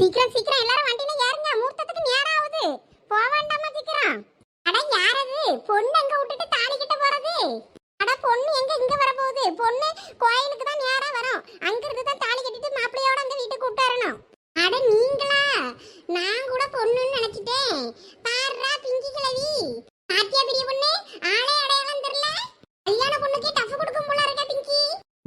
சீக்கிரம் சீக்கிரம். எல்லாரும் வண்டியில ஏறுங்க. மூர்த்தத்துக்கு நேரம் ஆகுது போக வேண்டாமா சீக்கிரம்? அட யாரது? பொண்ணு எங்க விட்டுட்டு தாலி கிட்ட போறது? அட பொண்ணு எங்க இங்க வர போகுது? பொண்ணு கோயிலுக்கு தான் நேரா வரும். அங்க இருந்து தான் தாலி கட்டிட்டு மாப்பிள்ளையோட அந்த வீட்டுக்கு கூட்டு வரணும். அட நீங்களா? நான் கூட பொண்ணுன்னு நினைச்சிட்டேன். பாருடா பிங்கி கிழவி. பாத்தியா பெரிய பொண்ணு? ஆளே அடையாளம் தெரியல. கல்யாண பொண்ணுக்கே டஃப் கொடுக்கும் போல இருக்க பிங்கி.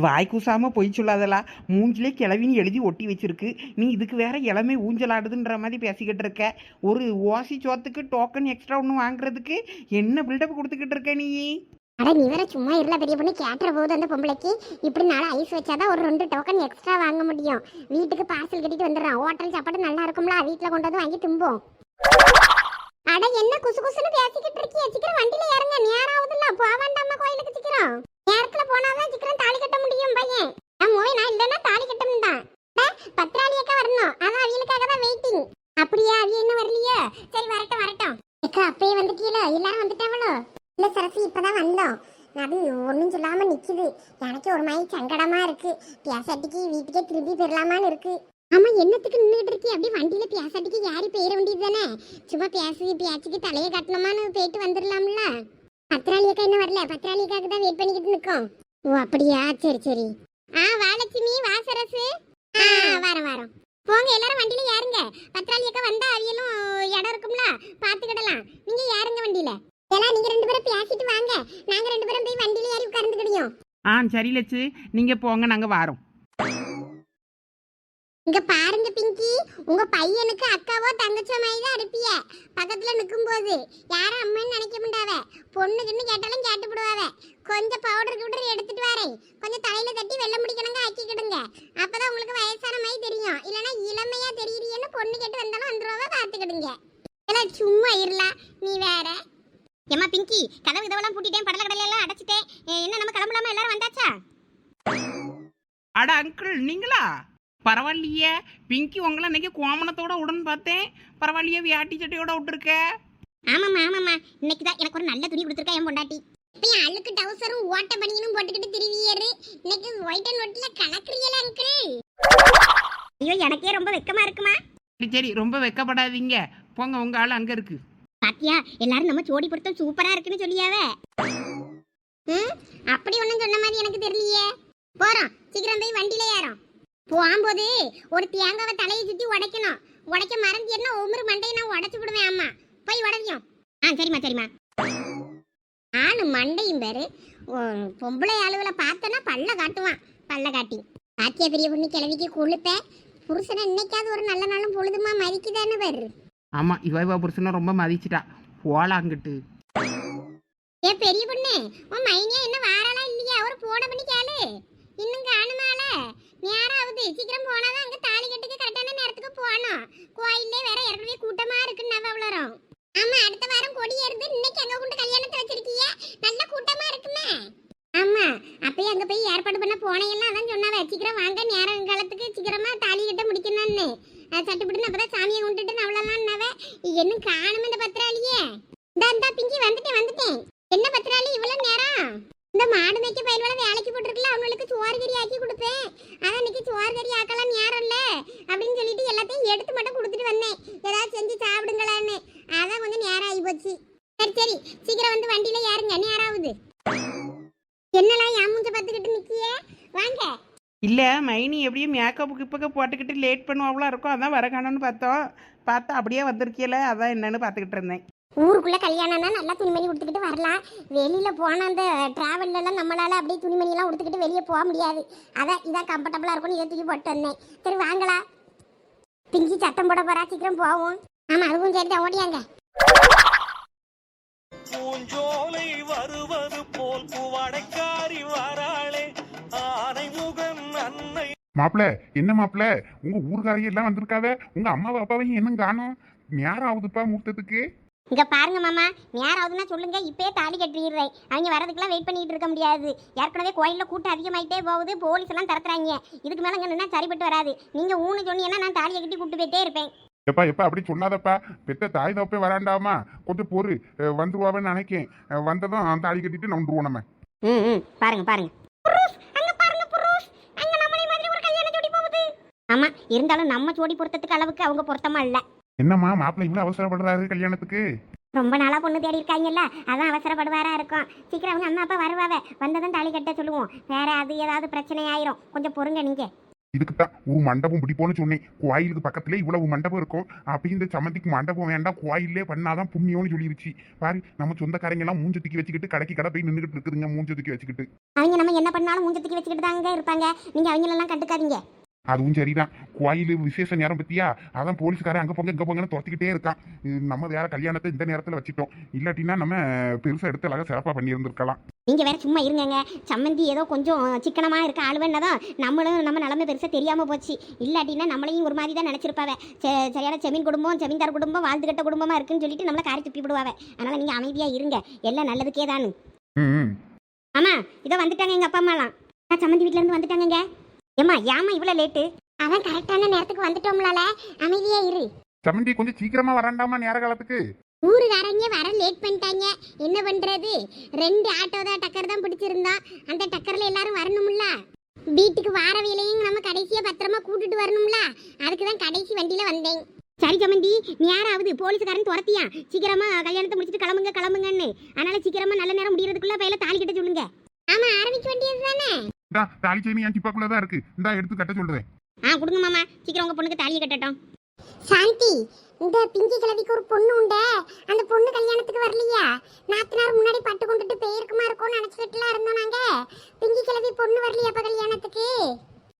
வாய் கூசாம பொய் சொல்லாதலா? மூஞ்சிலே கிளவின்னு எழுதி ஒட்டி வச்சிருக்கு. நீ இதுக்கு வேற இளமை ஊஞ்சலாடுதுன்ற மாதிரி பேசிக்கிட்டு இருக்க. ஒரு ஓசி சோத்துக்கு டோக்கன் எக்ஸ்ட்ரா ஒன்று வாங்குறதுக்கு என்ன பில்டப் கொடுத்துக்கிட்டு இருக்க நீ? அட நீ வேற சும்மா இருல பெரிய பொண்ணு கேட்டுற போது அந்த பொம்பளைக்கு இப்படி நாளை ஐஸ் வச்சாதான் ஒரு ரெண்டு டோக்கன் எக்ஸ்ட்ரா வாங்க முடியும். வீட்டுக்கு பார்சல் கட்டிட்டு வந்துடுறான். ஹோட்டல் சாப்பாடு நல்லா இருக்கும்ல. வீட்டில் கொண்டு வந்து வாங்கி தும்போம். அட என்ன குசு குசுன்னு பேசிக்கிட்டு இருக்கிய? சீக்கிரம் வண்டியில இறங்க நேரம் ஆகுதுல்ல போக வேண்டாமா கோயிலுக்கு சீக்கிரம். நேரத்துல போனாதான் சீக்கிரம் தாலி கட்ட முடியும் பையன். நான் மோய் நான் இல்லைன்னா தாலி கட்டணும் தான் பத்திராளி அக்கா வரணும். அதான் அவங்களுக்காக தான் வெயிட்டிங் அப்படியா அவிய என்ன வரலையே? சரி வரட்டும் வரட்டும். அக்கா அப்பயே வந்துட்டீங்களோ எல்லாரும் வந்துட்டாங்களோ இல்ல சரசி இப்பதான் வந்தோம். அது ஒன்றும் சொல்லாம நிக்குது. எனக்கு ஒரு மாதிரி சங்கடமா இருக்கு. பேசாட்டிக்கு வீட்டுக்கே திரும்பி பெறலாமான்னு இருக்கு. ஆமா என்னத்துக்கு நின்றுட்டு இருக்கி அப்படியே வண்டியில பியாசாட்டிக்கு யாரி பேர வேண்டியது தானே சும்மா பியாசி பியாச்சிக்கு தலையை கட்டணுமான்னு போயிட்டு வந்துடலாம்ல. பத்திராளியக்கா இன்னும் வரல. பத்திராளி தான் வெயிட் பண்ணிக்கிட்டு நிற்கும். ஓ அப்படியா? சரி சரி. ஆ வாலட்சுமி வாசரசு ஆ வரோம் வரோம். போங்க எல்லாரும் வண்டியில யாருங்க பத்திராளியக்கா வந்தா அவியலும் இடம் இருக்கும்ல. பாத்துக்கிடலாம் நீங்க யாருங்க வண்டியில. எல்லாம் நீங்க ரெண்டு பேரும் பேசிட்டு வாங்க. நாங்க ரெண்டு பேரும் போய் வண்டியில ஏறி உட்கார்ந்துக்கிடியோம் ஆ சரி லட்சு. நீங்கள் போங்க நாங்கள் வாரோம். இங்க பாருங்க பிங்கி. உங்க பையனுக்கு அக்காவோ தங்கச்சோ மாதிரி தான் இருப்பிய. பக்கத்துல நிக்கும் போது யாரும் அம்மன்னு நினைக்க மாட்டாவ. பொண்ணுக்குன்னு கேட்டாலும் கேட்டு விடுவாவ கொஞ்சம் பவுடர் கிவுடர் எடுத்துட்டு வரேன். கொஞ்சம் தலையில தட்டி வெள்ளம் முடிக்கணுங்க ஆக்கிக்கிடுங்க. அப்பதான் உங்களுக்கு வயசான மாதிரி தெரியும். இல்லைன்னா இளமையா தெரியுறியன்னு பொண்ணு கேட்டு வந்தாலும் வந்துருவாவ பாத்துக்கிடுங்க எல்லாம் சும்மா இருல நீ வேற. ஏமா பிங்கி கதவு இதெல்லாம் பூட்டிட்டேன் படல கடல எல்லாம் அடைச்சிட்டேன். என்ன நம்ம கிளம்பலாமா? எல்லாரும் வந்தாச்சா? அட அங்கிள் நீங்களா? பரவாயில்லையே. பிங்கி உங்களை இன்னைக்கு கோமணத்தோட உடன் பார்த்தேன். பரவாயில்லையே வியாட்டி சட்டையோட விட்டுருக்க. ஆமாம்மா ஆமாம்மா. இன்னைக்கு தான் எனக்கு ஒரு நல்ல துணி கொடுத்துருக்கா என் பொண்டாட்டி. இப்போ அழுக்கு டவுசரும் ஓட்ட பனியனும் போட்டுக்கிட்டு திருவியரு இன்னைக்கு ஒயிட் அண்ட் ஒயிட்ல கலக்குறீங்களா அங்கிள் ஐயோ எனக்கே ரொம்ப வெக்கமா இருக்குமா? சரி சரி ரொம்ப வெக்கப்படாதீங்க. போங்க உங்க ஆள் அங்கே இருக்கு. பாத்தியா எல்லாரும் நம்ம ஜோடி பொருத்தம் சூப்பரா இருக்குன்னு சொல்லியாவே? ம்? அப்படி ஒண்ணும் சொன்ன மாதிரி எனக்கு தெரியலையே. போறோம். சீக்கிரம் போய் வண்டியில ஏறோம் போகும்போது ஒரு தேங்காவை தலையை சுத்தி உடைக்கணும். உடைக்க மறந்துன்னா ஒவ்வொரு மண்டையை நான் உடைச்சு விடுவேன் அம்மா. போய் உடைக்கும் ஆ சரிம்மா சரிம்மா. ஆளு மண்டையும் பேரு. பொம்பளை ஆளுகளை பார்த்தனா பல்ல காட்டுவான். பல்ல காட்டி. பாத்தியா பெரிய பொண்ணு கிழவிக்கு கொழுப்ப புருஷனை இன்னைக்காவது ஒரு நல்ல நாளும் பொழுதுமா மதிக்குதானே பாரு. ஆமாம் இவ இவ புருஷனை ரொம்ப மதிச்சிட்டா. போலாம் அங்கிட்டு. ஏ பெரிய பொண்ணு உன் மைனியா என்ன வாராளா இல்லையா? ஒரு போன பண்ணி கேளு. இன்னும் காணுமால? நேரம் ஆகுது சீக்கிரம் போனாதான் அங்க தாலி கட்டுக்கு கரெக்டான நேரத்துக்கு போகணும். கோயிலே வேற ஏற்கனவே கூட்டமா இருக்குன்னு அவ்வளோ ஆமா அடுத்த வாரம் கொடி ஏறுது இன்னைக்கு அங்க கொண்டு கல்யாணத்தை வச்சிருக்கீங்க நல்ல கூட்டமா இருக்குமே ஆமா அப்பயே அங்க போய் ஏற்பாடு பண்ண போனையெல்லாம் அதான் சொன்னாவ சீக்கிரம் வாங்க நேரம் காலத்துக்கு சீக்கிரமா தாலி கட்ட முடிக்கணும்னு சட்டுப்பட்டு அப்பதான் சாமியை கும்பிட்டுட்டு அவ்வளோலாம்னாவ இன்னும் காணும் இந்த பத்திராளியே இந்த இந்த பிங்கி வந்துட்டேன் வந்துட்டேன் என்ன பத்திராளி இவ்வளவு நேரம் இந்த மாடு மேய்க்க பயிரோட வேலைக்கு போட்டிருக்கல அவங்களுக்கு சோறு கறி ஆக்கி கொடுப்பேன் அதான் இன்னைக்கு சோறு கறி ஆக்கலாம் நேரம் இல்ல அப்படின்னு சொல்லிட்டு எல்லாத்தையும் எடுத்து மட்டும் கொடுத்துட்டு வந்தேன் ஏதாவது செஞ்சு சாப்பிடுங்களான்னு அதான் கொஞ்சம் நேரம் ஆகி போச்சு சரி சரி சீக்கிரம் வந்து வண்டியில ஏறுங்க நேரம் ஆகுது என்னலாம் என் மூஞ்ச பார்த்துக்கிட்டு நிக்கிய? வாங்க. இல்லை மைனி எப்படியும் மேக்கப்புக்கு இப்போ போட்டுக்கிட்டு லேட் பண்ணுவாங்களா இருக்கும் அதான் வர காணும்னு பார்த்தோம். பார்த்தா அப்படியே வந்திருக்கீல அதான் என்னன்னு பார்த்துக்கிட்டு இருந்தேன். ஊருக்குள்ள கல்யாணம்னா நல்லா துணிமணி உடுத்துக்கிட்டு வரலாம். வெளியில போன அந்த டிராவல்ல எல்லாம் நம்மளால அப்படியே துணிமணி எல்லாம் உடுத்துக்கிட்டு வெளியே போக முடியாது. அதான் இதான் கம்ஃபர்டபுளா இருக்கும்னு இதை தூக்கி போட்டு வந்தேன். சரி வாங்களா பிங்கி சத்தம் போட போறா சீக்கிரம் போவோம். ஆமா அதுவும் சரி தான் ஓடியாங்க பூஞ்சோலை வருவது போல் பூவடைக்காரி வராளே. ஆனை முகன் அன்னை மாப்பிள என்ன மாப்பிள? உங்க ஊர்காரி எல்லாம் வந்திருக்காவ? உங்க அம்மாவை அப்பாவையும் இன்னும் காணோம்? நேரம் ஆகுதுப்பா மூர்த்தத்துக்கு இங்க பாருங்க மாமா நேரம் ஆகுதுன்னா சொல்லுங்க இப்பயே தாலி கட்டிடுறேன். அவங்க வரதுக்கெல்லாம் வெயிட் பண்ணிட்டு இருக்க முடியாது. ஏற்கனவே கோயில்ல கூட்டம் அதிகமாயிட்டே போகுது போலீஸ் எல்லாம் திறத்துறாங்க. இதுக்கு மேல இங்க நின்னா சரிப்பட்டு வராது. நீங்க ஊனு சொன்னீங்கன்னா நான் தாலியை கட்டி கூட்டு போயிட்டே இருப்பேன். எப்பா எப்பா அப்படி சொல்லாதப்பா. பெத்த தாய் தப்பே வராண்டாமா? கொஞ்சம் பொறு. வந்துருவாவேன்னு நினைக்கேன். வந்ததும் தாலி கட்டிட்டு வந்துருவோம் நம்ம. ம் ம். பாருங்க பாருங்க. ஆமா இருந்தாலும் நம்ம ஜோடி பொருத்தத்துக்கு அளவுக்கு அவங்க பொருத்தமா இல்ல. என்னம்மா மாப்பிள்ளை இவ்வளவு அவசரப்படுறாரு கல்யாணத்துக்கு? ரொம்ப நாளா பொண்ணு தேடி இருக்காங்கல்ல அதான் அவசரப்படுவாரா இருக்கும். சீக்கிரம் அவங்க அம்மா அப்பா வருவாவே. வந்ததும் தாலி கட்ட சொல்லுவோம். வேற அது ஏதாவது பிரச்சனை ஆயிரும் கொஞ்சம் பொறுங்க நீங்க. இதுக்கு தான் ஒரு மண்டபம் பிடிப்போன்னு சொன்னேன். கோயிலுக்கு பக்கத்துல இவ்வளவு மண்டபம் இருக்கும் அப்படி இந்த சமந்திக்கு மண்டபம் வேண்டாம் கோயிலே பண்ணாதான் புண்ணியம்னு சொல்லிருச்சு. பாரு நம்ம சொந்தக்காரங்க எல்லாம் மூஞ்ச தூக்கி வச்சுக்கிட்டு கடைக்கு கடை போய் நின்றுட்டு இருக்குதுங்க மூஞ்ச தூக்கி வச்சுக்கிட்டு. அவங்க நம்ம என்ன பண்ணாலும் மூஞ்ச தூக்கி வச்சுக்கிட்டு தாங்க இருப்பாங்க. நீங்க அவங்களெல்லாம் கண்டுக்காதீங்க. அதுவும் சரிதான். கோயில் விசேஷ நேரம் பத்தியா? அதான் போலீஸ்காரன் அங்க போங்க இங்க போங்கன்னு துரத்திக்கிட்டே இருக்கான். நம்ம வேற கல்யாணத்தை இந்த நேரத்துல வச்சுட்டோம். இல்லாட்டினா நம்ம பெருசா எடுத்து அழகா சிறப்பா பண்ணி இருந்திருக்கலாம் நீங்க வேற சும்மா இருங்கங்க. சம்மந்தி ஏதோ கொஞ்சம் சிக்கனமா இருக்க ஆளுவன்னதான் நம்மளும் நம்ம நிலைமை பெருசா தெரியாம போச்சு. இல்லாட்டினா நம்மளையும் ஒரு மாதிரி தான் நினைச்சிருப்பாவ சரியான செமீன் குடும்பம் செமீன்தார் குடும்பம் வாழ்ந்துகட்ட குடும்பமா இருக்குன்னு சொல்லிட்டு நம்மள காரி துப்பி விடுவாவ. அதனால நீங்க அமைதியா இருங்க. எல்லாம் நல்லதுக்கே தானு ம். ஆமா இதோ வந்துட்டாங்க எங்க அப்பா அம்மாலாம். நான் சம்மந்தி வீட்ல இருந்து வந்துட்டாங்கங்க. ஏமா ஏமா இவ்வளவு லேட்டு அதான் கரெக்டான நேரத்துக்கு வந்துட்டோம்லால. அமைதியா இரு. சம்மந்தி கொஞ்சம் சீக்கிரமா வராண்டாமா நேர காலத்துக்கு. ஊருக்காரங்க வர லேட் பண்ணிட்டாங்க. என்ன பண்றது? ரெண்டு ஆட்டோ தான் டக்கர் தான் பிடிச்சிருந்தோம். அந்த டக்கர்ல எல்லாரும் வரணும்ல. வீட்டுக்கு வார வேலையும் நம்ம கடைசியா பத்திரமா கூட்டிட்டு வரணும்ல. அதுக்கு தான் கடைசி வண்டியில வந்தேன். சரி சமந்தி நீ யாராவது போலீஸ்காரன் துரத்தியா சீக்கிரமா கல்யாணத்தை முடிச்சிட்டு கிளம்புங்க கிளம்புங்கன்னு. அதனால சீக்கிரமா நல்ல நேரம் முடியறதுக்குள்ள பையில தாலி கட்ட சொல்லுங்க. ஆமா ஆரம்பிக்க வேண்டியது தானே இந்தா தாலி செயின் என் சிப்பாக்குள்ளதான் இருக்கு. இந்தா எடுத்து கட்ட சொல்றேன். ஆ கொடுங்க மாமா. சீக்கிரம் உங்க பொண்ணுக்கு தாலியை கட்டட்டும். சாந்தி இந்த பிங்கி கிழவிக்கு ஒரு பொண்ணு உண்டு. அந்த பொண்ணு கல்யாணத்துக்கு வரலையா? நாத்தனார் முன்னாடி பட்டு கொண்டுட்டு பேயிருக்குமா இருக்கும்னு நினைச்சிட்டுலாம் இருந்தோம் நாங்க. பிங்கி கிழவி பொண்ணு வரலையா அப்ப கல்யாணத்துக்கு?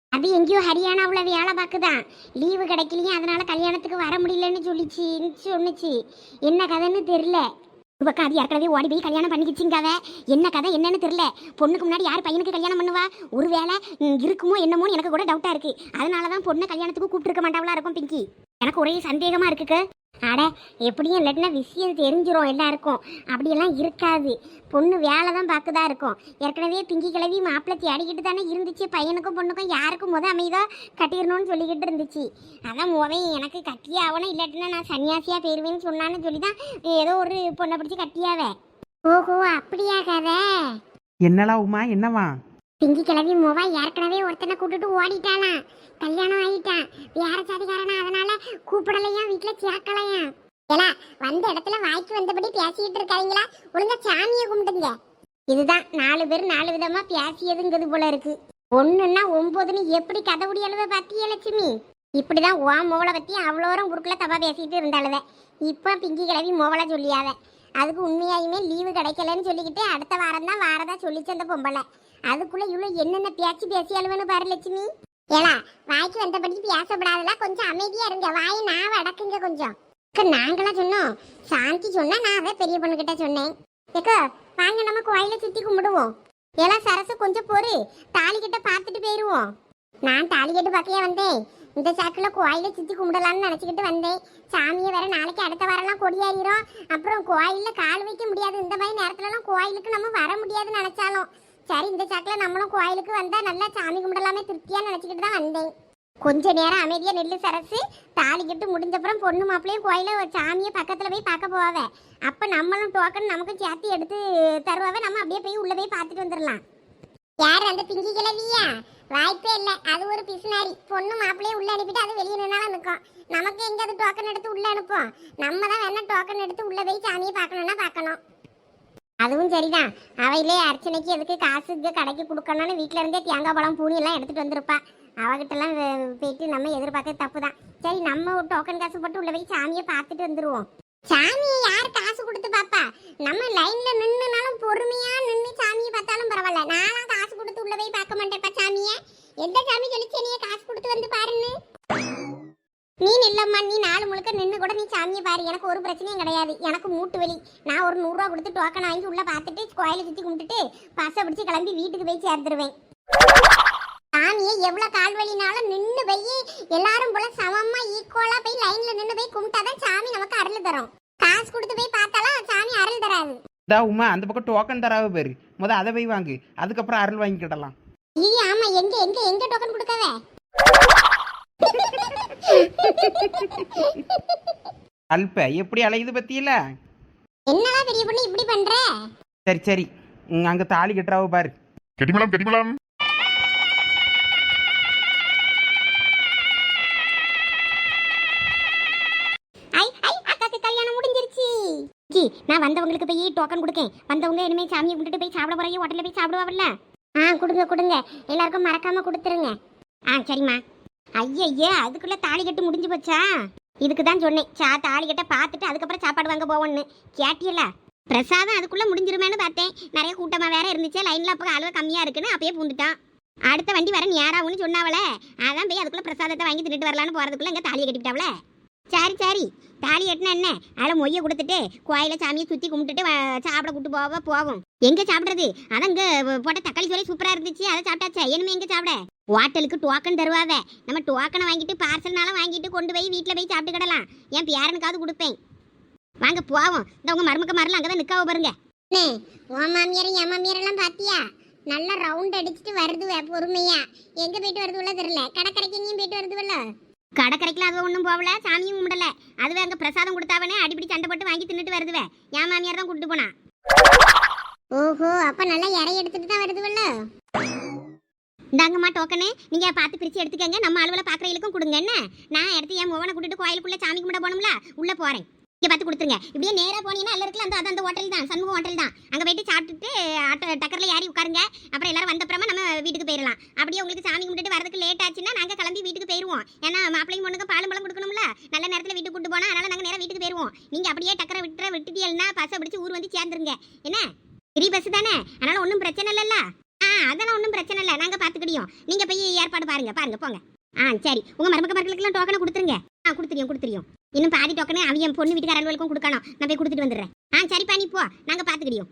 அது எங்கேயோ உள்ள வேலை பார்க்குதான். லீவு கிடைக்கலையும் அதனால கல்யாணத்துக்கு வர முடியலன்னு சொல்லிச்சு சொன்னிச்சு. என்ன கதைன்னு தெரியல. இவக்கா அது ஏற்கனவே ஓடி போய் கல்யாணம் பண்ணிக்கிச்சிங்காவ. என்ன கதை என்னன்னு தெரியல. பொண்ணுக்கு முன்னாடி யார் பையனுக்கு கல்யாணம் பண்ணுவா? ஒருவேளை வேளை இருக்குமோ என்னமோன்னு எனக்கு கூட டவுட்டாக இருக்கு. அதனால தான் பொண்ணை கல்யாணத்துக்கு கூப்பிட்டுருக்க மாட்டாவளா இருக்கும் பிங்கி. எனக்கு ஒரே சந்தேகமா இருக்குக்கு. அட எப்படியும் இல்லாட்டினா விஷயம் தெரிஞ்சிடும் எல்லாருக்கும். அப்படியெல்லாம் இருக்காது. பொண்ணு வேலை தான் பார்க்குதா இருக்கும். ஏற்கனவே திங்கி கிழவி மாப்பிள்ளை தேடிக்கிட்டு தானே இருந்துச்சு. பையனுக்கும் பொண்ணுக்கும் யாருக்கும் முத அமைதா கட்டிடணும்னு சொல்லிக்கிட்டு இருந்துச்சு. அதான் மோவன் எனக்கு கட்டியே ஆகணும். இல்லாட்டினா நான் சன்னியாசியா போயிடுவேன்னு சொன்னான்னு சொல்லி தான் ஏதோ ஒரு பொண்ணை பிடிச்சி கட்டியாவே. ஓஹோ அப்படியா கதை? என்னலா உமா என்னவா? பிங்கி கிளவி மூவா ஏற்கனவே ஒருத்தனை கூட்டுட்டு ஓடிட்டானா கல்யாணம் ஆயிட்டான் வேற சாதிக்காரனா அதனால கூப்பிடலையா வீட்டுல சேர்க்கலையா ஏலா வந்த இடத்துல வாய்க்கு வந்தபடி பேசிக்கிட்டு இருக்காங்களா ஒழுங்கா சாமியை கும்பிடுங்க. இதுதான் நாலு பேர் நாலு விதமா பேசியதுங்கிறது போல இருக்கு. ஒண்ணுன்னா ஒன்பதுன்னு எப்படி கதவுடி உடையளவை பாத்திய லட்சுமி? இப்படிதான் ஓ மோளை பத்தி அவ்வளோரம் குறுக்குல தப்பா பேசிட்டு இருந்தாளுவ இப்போ பிங்கி கிளவி மோவலை சொல்லியாவ. அதுக்கு உண்மையாயுமே லீவு கிடைக்கலன்னு சொல்லிக்கிட்டு அடுத்த வாரம் தான் வாரதா சொல்லிச்சு அந்த பொம்பளை. அதுக்குள்ள இவ்வளவு என்னென்ன பேச்சு பேசி அழுவனு பாரு லட்சுமி. ஏலா வாய்க்கு வந்தபடி பேசப்படாதல கொஞ்சம் அமைதியா இருங்க. வாயை நான் அடக்குங்க கொஞ்சம். அக்கா, நாங்களா சொன்னோம். சாந்தி சொன்னா நான் அதை பெரிய பொண்ணு கிட்ட சொன்னேன். ஏக்கோ வாங்க நம்ம கோயில சுத்தி கும்பிடுவோம். ஏலா சரசு கொஞ்சம் பொறு. தாலி கிட்ட பார்த்துட்டு போயிருவோம். நான் தாலி கட்டு பார்க்கையா வந்தேன். இந்த சாக்குல கோயில சுத்தி கும்பிடலாம்னு நினைச்சுக்கிட்டு வந்தேன். சாமியை வேற நாளைக்கு அடுத்த வாரம்லாம் கொடியேறிடும் அப்புறம் கோயில்ல கால் வைக்க முடியாது. இந்த மாதிரி நேரத்துலலாம் கோயிலுக்கு நம்ம வர முடியாதுன்னு நினைச்சாலும். சரி இந்த சாக்கில் நம்மளும் கோயிலுக்கு வந்தால் நல்லா சாமி கும்பிடலாமே திருப்தியாக நினச்சிக்கிட்டு தான் வந்தேன். கொஞ்ச நேரம் அமைதியாக நெல்லு சரசு தாலி கட்டு முடிஞ்சப்புறம் பொண்ணு மாப்பிள்ளையும் கோயில ஒரு சாமியை பக்கத்தில் போய் பார்க்க போவாவ. அப்போ நம்மளும் டோக்கன் நமக்கும் சேர்த்து எடுத்து தருவாவே. நம்ம அப்படியே போய் உள்ளே போய் பார்த்துட்டு வந்துடலாம் யார் அந்த பிங்கி கிளவியா வாய்ப்பே இல்லை. அது ஒரு பிசுனாரி பொண்ணு மாப்பிளையும் உள்ளே அனுப்பிட்டு அது வெளியே நின்னாலும் நிற்கும். நமக்கு எங்கே அது டோக்கன் எடுத்து உள்ளே அனுப்போம்? நம்ம தான் வேணால் டோக்கன் எடுத்து உள்ளே போய் சாமியை பார்க்கணுன்னா பார்க்கணும். அதுவும் சரிதான். அவையிலே அர்ச்சனைக்கு எதுக்கு காசு கடைக்கு கொடுக்கணும்னு வீட்டில இருந்தே தேங்காய் பழம் பூனி எல்லாம் எடுத்துட்டு வந்திருப்பா. அவகிட்டலாம் போயிட்டு நம்ம எதிர்பார்க்க தப்பு தான் சரி நம்ம ஒரு டோக்கன் காசு போட்டு உள்ள போய் சாமியை பார்த்துட்டு வந்துருவோம். சாமியை யார் காசு கொடுத்து பாப்பா? நம்ம லைன்ல நின்னுனாலும் பொறுமையா நின்று சாமியை பார்த்தாலும் பரவாயில்ல. நானும் காசு கொடுத்து உள்ள போய் பார்க்க மாட்டேன்ப்பா சாமியை. எந்த சாமி சொல்லிச்சு நீ காசு கொடுத்து வந்து பாருன்னு? நீ நில்லம்மா நீ நாலு முழுக்க நின்று கூட நீ சாமியை பாரு. எனக்கு ஒரு பிரச்சனையும் கிடையாது. எனக்கு மூட்டு வலி. நான் ஒரு நூறுரூவா கொடுத்து டோக்கன் வாங்கி உள்ள பார்த்துட்டு கோயிலை சுற்றி கும்பிட்டுட்டு பசை பிடிச்சி கிளம்பி வீட்டுக்கு போய் சேர்த்துருவேன் சாமியை எவ்வளோ கால் வலினாலும் நின்று போய் எல்லாரும் போல சமமா ஈக்குவலா போய் லைன்ல நின்று போய் கும்பிட்டாதான் சாமி நமக்கு அருள் தரும். காசு கொடுத்து போய் பார்த்தாலும் சாமி அருள் தராது. இதா உமா அந்த பக்கம் டோக்கன் தராவ பேரு. முத அதை போய் வாங்கு. அதுக்கப்புறம் அருள் வாங்கிக்கிடலாம். ஐயோ ஆமா எங்க எங்க எங்க டோக்கன் கொடுக்கவே அல்ப எப்படி அலையுது பத்தியில? என்னடா பெரிய பொண்ணு இப்படி பண்ற? சரி சரி. ம், அங்க தாலி கட்டுறாவ பாரு. கெட்டி மேடம் ஐ ஐ அக்காக்கு கல்யாணம் முடிஞ்சிருச்சு. ஜி நான் வந்தவங்களுக்கு போய் டோக்கன் கொடுக்கேன். வந்தவங்க இனிமே சாமியை கும்பிட்டு போய் சாப்பிட போறாங்க ஹோட்டல்ல போய் சாப்பிடுவாங்கல்ல ஆ கொடுங்க கொடுங்க. எல்லாருக்கும் மறக்காம கொடுத்துருங்க. ஆ சரிம்மா. ஐயய்யே அதுக்குள்ள தாலி கட்டு முடிஞ்சு போச்சா? இதுக்கு தான் சொன்னேன். சா தாலி கட்ட பார்த்துட்டு அதுக்கப்புறம் சாப்பாடு வாங்க போவோன்னு கேட்டியல பிரசாதம் அதுக்குள்ள முடிஞ்சிருமேன்னு பார்த்தேன். நிறைய கூட்டமா வேற இருந்துச்சு. லைன்ல அப்போ அளவு கம்மியா இருக்குன்னு அப்பயே பூந்துட்டான். அடுத்த வண்டி வர நேராகும்னு சொன்னாவல அதான் போய் அதுக்குள்ளே பிரசாதத்தை வாங்கி தின்னுட்டு வரலான்னு போகிறதுக்குள்ளே இங்க தாலியை கட்டிவிட்டாவல சரி சரி. தாலி எட்டினா என்ன? அதில் மொய்யை கொடுத்துட்டு கோயில சாமியை சுற்றி கும்பிட்டுட்டு சாப்பிட கூட்டு போவ போவோம். எங்கே சாப்பிட்றது? அதான் இங்கே போட்ட தக்காளி சோலை சூப்பராக இருந்துச்சு. அதை சாப்பிட்டாச்சா? இனிமே எங்கே சாப்பிட? ஹோட்டலுக்கு டோக்கன் தருவாவே. நம்ம டோக்கனை வாங்கிட்டு பார்சல்னாலும் வாங்கிட்டு கொண்டு போய் வீட்டில் போய் சாப்பிட்டு கிடலாம். என் பேரனுக்காவது கொடுப்பேன். வாங்க போவோம். இந்த உங்கள் மருமக்க மரலாம் அங்கே தான் நிற்காவ பாருங்க உன் மாமியார் என் மாமியாரெல்லாம் பார்த்தியா நல்லா ரவுண்ட் அடிச்சுட்டு வருதுவே பொறுமையா. எங்கே போயிட்டு வருதுவல்ல தெரியல. கடற்கரைக்கு எங்கேயும் போயிட்டு வருதுவல்ல கடற்கரைக்குலாம் அது ஒன்றும் போகல சாமியும் கும்பிடல. அதுவே அங்கே பிரசாதம் கொடுத்தாவனே அடிப்படி சண்டை போட்டு வாங்கி தின்னுட்டு வருதுவே. என் மாமியார் தான் கூட்டிட்டு போனா. ஓஹோ அப்ப நல்லா இறை எடுத்துட்டு தான் வருதுவல்ல? இந்தாங்கம்மா டோக்கனு நீங்க பார்த்து பிரிச்சு எடுத்துக்கங்க. நம்ம அலுவல பாக்குறவங்களுக்கும் கொடுங்க என்ன? நான் எடுத்து என் மோவனை கூட்டிட்டு கோயிலுக்குள்ள சாமி கும்பிட போகணும்ல உள்ள போறேன். இங்கே பார்த்து கொடுத்துருங்க. இப்படியே நேராக போனீங்கன்னா அல்ல இருக்குல்ல அந்த அது அந்த ஹோட்டல் தான். சண்முகம் ஹோட்டல் தான். அங்கே போயிட்டு சாப்பிட்டுட்டு ஆட்டோ டக்கரில் ஏறி உட்காருங்க. அப்புறம் எல்லாரும் வந்தப்புறமா நம்ம வீட்டுக்கு போயிடலாம். அப்படியே உங்களுக்கு சாமி கும்பிட்டுட்டு வரதுக்கு லேட் ஆச்சுன்னா நாங்கள் கிளம்பி வீட்டுக்கு போயிருவோம். ஏன்னா மாப்பிள்ளைங்க பொண்ணுக்கு பாலும் பழம் கொடுக்கணும்ல. நல்ல நேரத்தில் வீட்டுக்கு கூட்டு போனால் அதனால் நாங்கள் நேராக வீட்டுக்கு போயிருவோம். நீங்கள் அப்படியே டக்கரை விட்டுற விட்டுட்டீங்கன்னா பஸ்ஸை பிடிச்சி ஊர் வந்து சேர்ந்துருங்க. என்ன? ஃப்ரீ பஸ் தானே? அதனால் ஒன்றும் பிரச்சனை இல்லைல்ல? ஆ அதெல்லாம் ஒன்றும் பிரச்சனை இல்லை. நாங்கள் பார்த்துக்கிடியோம் நீங்கள் போய் ஏற்பாடு பாருங்க. பாருங்கள் போங்க. ஆ சரி. உங்கள் மருமக்க மருக்களுக்கெல்லாம் டோக்கனை கொடுத்துருங்க. ஆ கொடுத்துரியும் கொடுத்துரியும் இன்னும் பாதி டோக்கனே அவங்க பொண்ணு வீட்டுக்கார அலுவலுக்கும் கொடுக்கணும் நான் போய் கொடுத்துட்டு வந்துடுறேன். ஆ சரிப்பா நீ போ. நாங்கள் பார்த்துக்கிடியோம்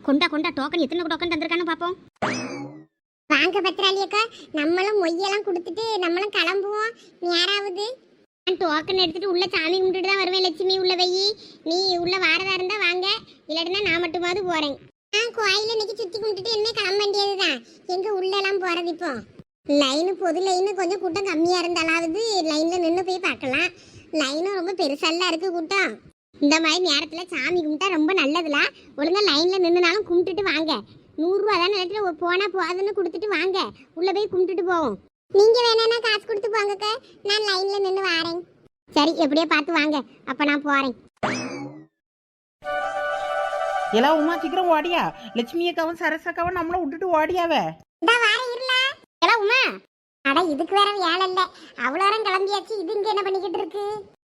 கொண்டா கொண்டா டோக்கன் எத்தனை டோக்கன் தந்திருக்கான்னு பார்ப்போம் வாங்க பத்திராளி அக்கா நம்மளும் மொய்யெல்லாம் கொடுத்துட்டு நம்மளும் கிளம்புவோம். யாராவது? நான் டோக்கன் எடுத்துட்டு உள்ள சாமி கும்பிட்டுட்டு தான் வருவேன் லட்சுமி உள்ள வெயி நீ உள்ள வாரதா இருந்தா வாங்க. இல்லாட்டினா நான் மட்டுமாவது போறேன். நான் கோயில இன்னைக்கு சுத்தி கும்பிட்டுட்டு என்ன கிளம்ப வேண்டியதுதான். எங்க உள்ள எல்லாம் போறது இப்போ? லைனு பொது லைனு கொஞ்சம் கூட்டம் கம்மியா இருந்தாலாவது லைன்ல நின்று போய் பார்க்கலாம். லைனும் ரொம்ப பெருசெல்லாம் இருக்கு கூட்டம். இந்த மாதிரி நேரத்துல சாமி கும்பிட்டா ரொம்ப நல்லதுல? ஒழுங்கா லைன்ல நின்னுனாலும் கும்பிட்டுட்டு வாங்க. நூறுரூவா தான் நிலத்துல போனா போதுன்னு கொடுத்துட்டு வாங்க. உள்ள போய் கும்பிட்டுட்டு போவோம். நீங்க வேணா காசு கொடுத்து போங்கக்க. நான் லைன்ல நின்று வாரேன். சரி எப்படியோ பார்த்து வாங்க. அப்ப நான் போறேன். எல்லாம் உமா சீக்கிரம் ஓடியா. லட்சுமி அக்காவும் சரசக்காவும் நம்மள விட்டுட்டு ஓடியாவ இந்த வாரம் இருல எல்லாம் உமா அட இதுக்கு வேற வேலை இல்ல. அவ்வளோ நேரம் கிளம்பியாச்சு. இது இங்க என்ன பண்ணிக்கிட்டு இருக்கு?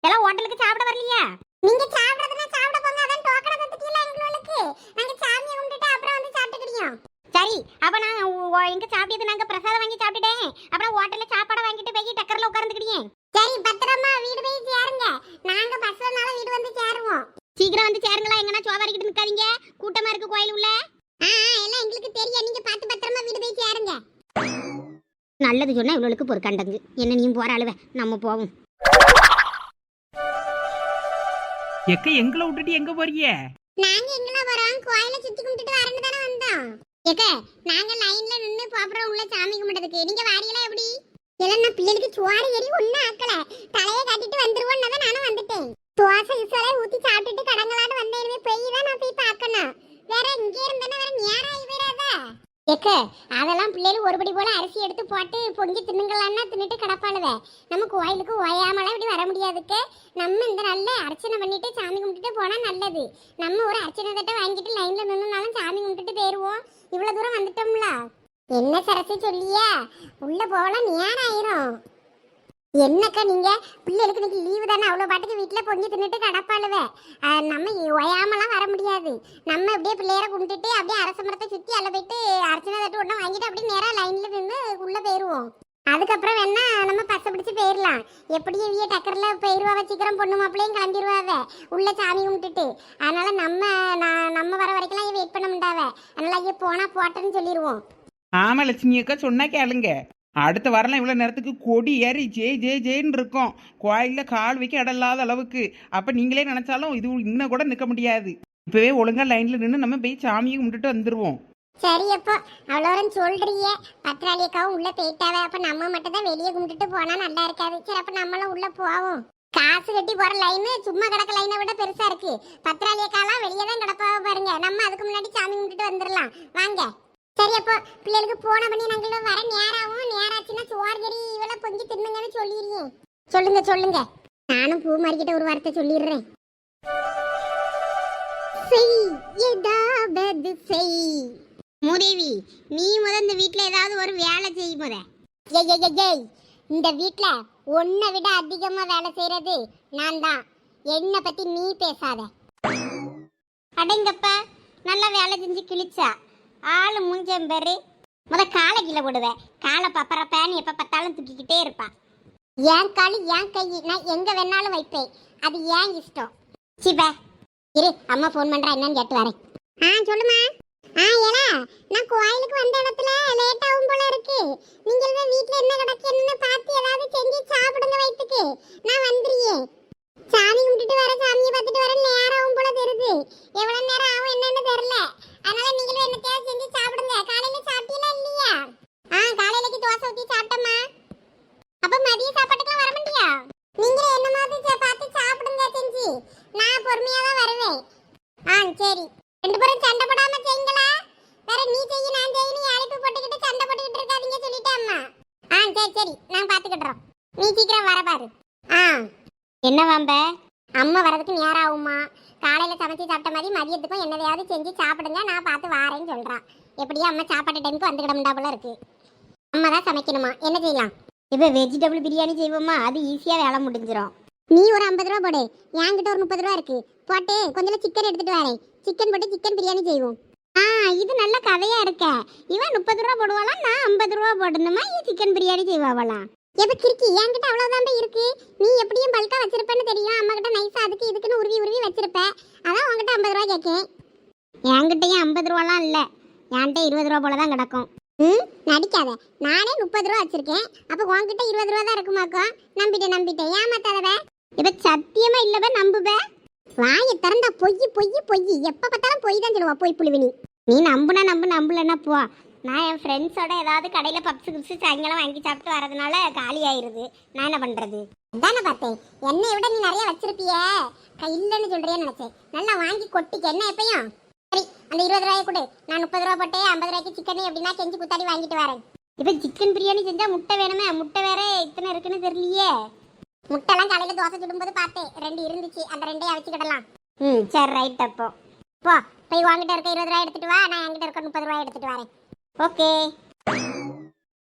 எல்லாம் ஹோட்டலுக்கு சாப்பிட வரலையா? நீங்க சாப்பிடுறதுனா சாப்பிட போங்க. அதான் டோக்கனை தந்துட்டீங்களா எங்களுக்கு? நாங்க சாமியை கும்பிட்டுட்டு அப்புறம் வந்து சாப்பிட்டுக்கிடியோம் சரி அப்ப நான் எங்க சாப்பிட்டது நாங்க பிரசாதம் வாங்கி சாப்பிட்டுட்டேன். அப்புறம் ஹோட்டல்ல சாப்பாடு வாங்கிட்டு போய் டக்கர்ல உட்கார்ந்துக்கிடியே சரி பத்திரமா வீடு போய் சேருங்க. நாங்க பஸ்லனால வீடு வந்து சேருவோம். சீக்கிரம் வந்து சேருங்களா. எங்கன்னா சோவாரிக்கிட்டு நிக்காதீங்க. கூட்டமா இருக்கு கோயில் உள்ள. ஆ, எல்லாம் எங்களுக்கு தெரியும். நீங்க பார்த்து பத்திரமா வீடு போய் சேருங்க. நல்லது சொன்னா இவளுக்கு பொறுக்கண்டங்கு என்ன நீயும் போற அழுவ நம்ம போவோம். எக்க எங்களை விட்டுட்டு எங்க போறிய நாங்க எங்கெல்லாம் வரோம் கோயில சுத்தி கும்பிட்டுட்டு வரணும் தானே வந்தோம். ஏக்க நாங்க லைன்ல நின்னு பாப்புறம் உள்ள சாமி கும்பிட்டதுக்கு. நீங்க வாரியெல்லாம் எப்படி? எல்லாம் நான் பிள்ளைகளுக்கு சோறு எரி ஒன்னும் ஆக்கல. தலையை கட்டிட்டு வந்துருவோன்னு தான் நானும் வந்துட்டேன். தோசை இசலை ஊத்தி சாப்பிட்டுட்டு கடங்களாட்டு வந்தேன். போய் தான் நான் போய் பார்க்கணும். வேற இங்கே இருந்தேன்னா வேற நேரம் ஆகி போயிடாதா. ஏக்க அதெல்லாம் பிள்ளைகள் ஒருபடி போல அரிசி எடுத்து போட்டு பொங்கி தின்னுங்களான்னா தின்னுட்டு கிடப்பாளுவே. நம்ம கோயிலுக்கு ஓயாமலாம் இப்படி வர முடியாதுக்கு. நம்ம இந்த நல்ல அர்ச்சனை பண்ணிட்டு சாமி கும்பிட்டுட்டு போனால் நல்லது. நம்ம ஒரு அர்ச்சனை தட்டை வாங்கிட்டு லைனில் நின்றுனாலும் சாமி கும்பிட்டுட்டு போயிடுவோம் இவ்வளோ தூரம் வந்துட்டோம்ல. என்ன சரசு சொல்லியா? உள்ளே போகலாம் நேரம் ஆயிரும். என்னக்கா நீங்க? பிள்ளைகளுக்கு இன்னைக்கு லீவு தானே? அவ்வளோ பாட்டுக்கு வீட்டில் பொங்கி தின்னுட்டு கடப்பாளுவே. நம்ம ஒயாமலாம் வர முடியாது. நம்ம அப்படியே பிள்ளையரை கும்பிட்டுட்டு அப்படியே அரச மரத்தை சுற்றி அதில் போயிட்டு அர்ச்சனை தட்டு ஒன்றும் வாங்கிட்டு அப்படியே நேராக லைனில் நின்று உள்ளே போயிடுவோம் அதுக்கப்புறம் வேணா நம்ம பசை பிடிச்சு போயிடலாம் எப்படி இவிய டக்கரில் போயிடுவாவ சீக்கிரம் பொண்ணு மாப்பிள்ளையும் கிளம்பிடுவாவ உள்ள சாமி கும்பிட்டுட்டு. அதனால நம்ம நான் நம்ம வர வரைக்கும் வெயிட் பண்ண முடியாவ அதனால ஐயா போனா போட்டேன்னு சொல்லிடுவோம் ஆமா லட்சுமி அக்கா சொன்னா கேளுங்க. அடுத்த வரலாம் இவ்வளோ நேரத்துக்கு கொடி ஏறி ஜே ஜே ஜேன்னு இருக்கும். கோயிலில் கால் வைக்க இடம் இல்லாத அளவுக்கு. அப்போ நீங்களே நினச்சாலும் இது இன்னும் கூட நிற்க முடியாது. இப்போவே ஒழுங்கா லைனில் நின்று நம்ம போய் சாமியை கும்பிட்டுட்டு வந்துடுவோம் சரி அப்போ. அவ்வளோரம் சொல்றீங்க. பத்திராளியக்காவும் உள்ளே உள்ள அப்போ நம்ம மட்டும் தான் வெளியே கும்பிட்டுட்டு போனால் நல்லா இருக்காது. சரி அப்போ நம்மளும் உள்ளே போவோம். காசு கட்டி போற லைனு சும்மா கிடக்க லைனை விட பெருசா இருக்கு. பத்திராளி அக்காலாம் வெளியே தான் கிடப்பாவ பாருங்க. நம்ம அதுக்கு முன்னாடி சாமி கும்பிட்டுட்டு வந்துடலாம் வாங்க. சரி அப்போ. பிள்ளைகளுக்கு போன பண்ணி நாங்களும் வர நேரம் சோறு சோர்கரி இவள பொங்கி தின்னுங்கன்னு சொல்லிடுறேன் சொல்லுங்க சொல்லுங்க. நானும் பூ மாறிக்கிட்ட ஒரு வார்த்தை சொல்லிடுறேன். செய் ஏதாவது செய். மூதேவி நீ முத இந்த வீட்டில் ஏதாவது ஒரு வேலை செய் முத. ஏய் இந்த வீட்டில் உன்னை விட அதிகமாக வேலை செய்யறது நான் தான் என்னை பற்றி நீ பேசாத. அடங்கப்பா நல்லா வேலை செஞ்சு கிழிச்சா. ஆள் மூஞ்சம் பேரு. முத காலை கீழே போடுவேன். காலை பப்பரப்பேன்னு எப்போ பார்த்தாலும் தூக்கிக்கிட்டே இருப்பா. என் காலு என் கை நான் எங்கே வேணாலும் வைப்பேன். அது ஏன் இஷ்டம். சிப்ப இரு அம்மா ஃபோன் பண்ணுறா என்னன்னு கேட்டு வரேன். ஆ சொல்லுமா ஆ ஏலா நான் கோயிலுக்கு வந்த இடத்துல லேட் ஆகும் போல இருக்கு. நீங்கள் தான் வீட்டில் என்ன கிடக்குன்னு பார்த்து ஏதாவது செஞ்சு சாப்பிடுங்க வயித்துக்கு. நான் வந்துருயே சாமி கும்பிட்டுட்டு வர சாமியை பார்த்துட்டு வர நேரம் ஆகும் போல தெரியுது. எவ்வளோ நேரம் ஆகும் என்னன்னு தெரில. அதனால நீங்களும் என்னத்தையாவது செஞ்சு சாப்பிடுங்க. காலையில சாப்பிட்டீங்களா இல்லையா? ஆ காலையிலக்கு தோசை ஊத்தி சாப்பிட்டோமா அப்ப மதிய சாப்பாட்டுக்கு வர மாட்டியா? நீங்க என்னமாவது பார்த்து சாப்பிடுங்க செஞ்சு. நான் பொறுமையா தான் வருவேன். ஆ சரி. ரெண்டு பேரும் சண்டை போடாம செய்யுங்களா? வேற நீ செய்ய நான் செய்யணும் அழைப்பு போட்டுக்கிட்டு சண்டை போட்டுக்கிட்டு இருக்காதீங்க சொல்லிட்டேன் ஆ சரி சரி. நான் பாத்துக்கிடுறோம் நீ சீக்கிரம் வர பாரு. ஆ. என்ன வாம்ப? அம்மா வரதுக்கு நேரம் ஆகுமா காலையில சமைச்சு சாப்பிட்ட மாதிரி மதியத்துக்கும் என்னதையாவது செஞ்சு சாப்பிடுங்க நான் பார்த்து வாரேன்னு சொல்றான் எப்படியோ அம்மா சாப்பாட்டு டைமுக்கு வந்துக்கிட போல இருக்கு. அம்மா தான் சமைக்கணுமா? என்ன செய்யலாம்? இப்போ வெஜிடபிள் பிரியாணி செய்வோமா அது ஈஸியாக வேலை முடிஞ்சிடும் நீ ஒரு ஐம்பது ரூபா போடு. என்கிட்ட ஒரு முப்பது ரூபா இருக்கு. போட்டு கொஞ்சம் சிக்கன் எடுத்துட்டு வரேன். சிக்கன் போட்டு சிக்கன் பிரியாணி செய்வோம். ஆ இது நல்ல கதையா இருக்க. இவன் முப்பது ரூபா போடுவாளாம் நான் ஐம்பது ரூபா போடணுமா? இது சிக்கன் பிரியாணி செய்வாங்களாம் எப்ப கிறுக்கி என்கிட்ட அவ்வளவுதான் இருக்கு? நீ எப்படியும் பல்கா வச்சிருப்பேன்னு தெரியும். அம்மா கிட்ட நைஸா அதுக்கு இதுக்குன்னு உருவி உருவி வச்சிருப்ப. அதான் உன்கிட்ட ஐம்பது ரூபா கேட்கேன் என்கிட்டயும் ஐம்பது ரூபாலாம் இல்லை. என்கிட்ட இருபது ரூபா போல தான் கிடக்கும். ம்? நடிக்காத. நானே முப்பது ரூபா வச்சிருக்கேன். அப்போ உன்கிட்ட இருபது ரூபா தான் இருக்குமாக்கும் நம்பிட்டேன் நம்பிட்டேன். ஏமாத்தாதவ. இப்ப சத்தியமா இல்லவ நம்புவ வாயை திறந்தா பொய் பொய் பொய். எப்ப பார்த்தாலும் பொய் தான் சொல்லுவா பொய் புழுவினி. நீ நம்புனா நம்பு நம்பலன்னா போ. நான் என் ஃப்ரெண்ட்ஸோட ஏதாவது கடையில் பப்ஸ் கிப்ஸ் சாயங்காலம் வாங்கி சாப்பிட்டு வரதுனால காலி ஆயிருது நான் என்ன பண்றது? அதானே பார்த்தேன். என்னை விட நீ நிறைய வச்சிருப்பியே. க- இல்லைன்னு சொல்றியேன்னு நினைச்சேன். நல்லா வாங்கி கொட்டிக்க. என்ன எப்பயும்? சரி அந்த இருபது ரூபாயை கொடு. நான் முப்பது ரூபா போட்டு ஐம்பது ரூபாய்க்கு சிக்கன் எப்படின்னா செஞ்சு குத்தாடி வாங்கிட்டு வரேன். இப்போ சிக்கன் பிரியாணி செஞ்சா முட்டை வேணுமே? முட்டை வேற இத்தனை இருக்குன்னு தெரியலையே. முட்டைலாம் காலையில தோசை சுடும்போது பார்த்தேன். ரெண்டு இருந்துச்சு. அந்த ரெண்டையும் அவிச்சுக்கிடலாம் ம் சரி ரைட் அப்போ. போ போய் வாங்கிட்ட இருக்க இருபது ரூபாய் எடுத்துட்டு வா. நான் என்கிட்ட இருக்க முப்பது ரூபாய் எடுத்துட்டு வரேன். Okay.